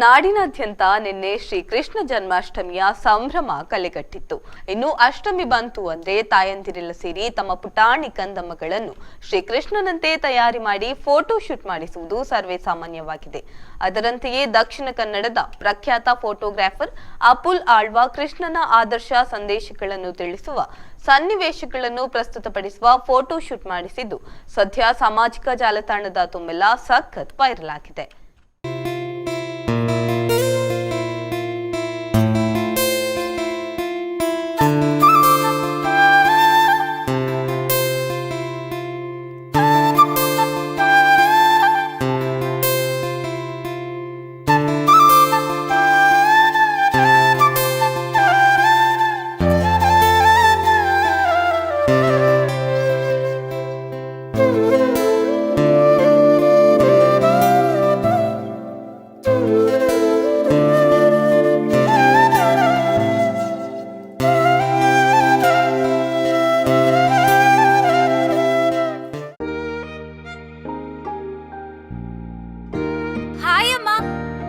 ನಾಡಿನಾದ್ಯಂತ ನಿನ್ನೆ ಶ್ರೀಕೃಷ್ಣ ಜನ್ಮಾಷ್ಟಮಿಯ ಸಂಭ್ರಮ ಕಲೆಗಟ್ಟಿತ್ತು. ಇನ್ನು ಅಷ್ಟಮಿ ಬಂತು ಅಂದ್ರೆ ತಾಯಂದಿರೆಲ್ಲ ಸೇರಿ ತಮ್ಮ ಪುಟಾಣಿ ಕಂದಮ್ಮಗಳನ್ನು ಶ್ರೀಕೃಷ್ಣನಂತೆ ತಯಾರಿ ಮಾಡಿ ಫೋಟೋ ಶೂಟ್ ಮಾಡಿಸುವುದು ಸರ್ವೇ ಸಾಮಾನ್ಯವಾಗಿದೆ. ಅದರಂತೆಯೇ ದಕ್ಷಿಣ ಕನ್ನಡದ ಪ್ರಖ್ಯಾತ ಫೋಟೋಗ್ರಾಫರ್ ಅಪುಲ್ ಆಳ್ವ ಕೃಷ್ಣನ ಆದರ್ಶ ಸಂದೇಶಗಳನ್ನು ತಿಳಿಸುವ ಸನ್ನಿವೇಶಗಳನ್ನು ಪ್ರಸ್ತುತಪಡಿಸುವ ಫೋಟೋ ಶೂಟ್ ಮಾಡಿಸಿದ್ದು, ಸದ್ಯ ಸಾಮಾಜಿಕ ಜಾಲತಾಣದ ತುಂಬೆಲ್ಲ ಸಖತ್ ವೈರಲ್ ಆಗಿದೆ.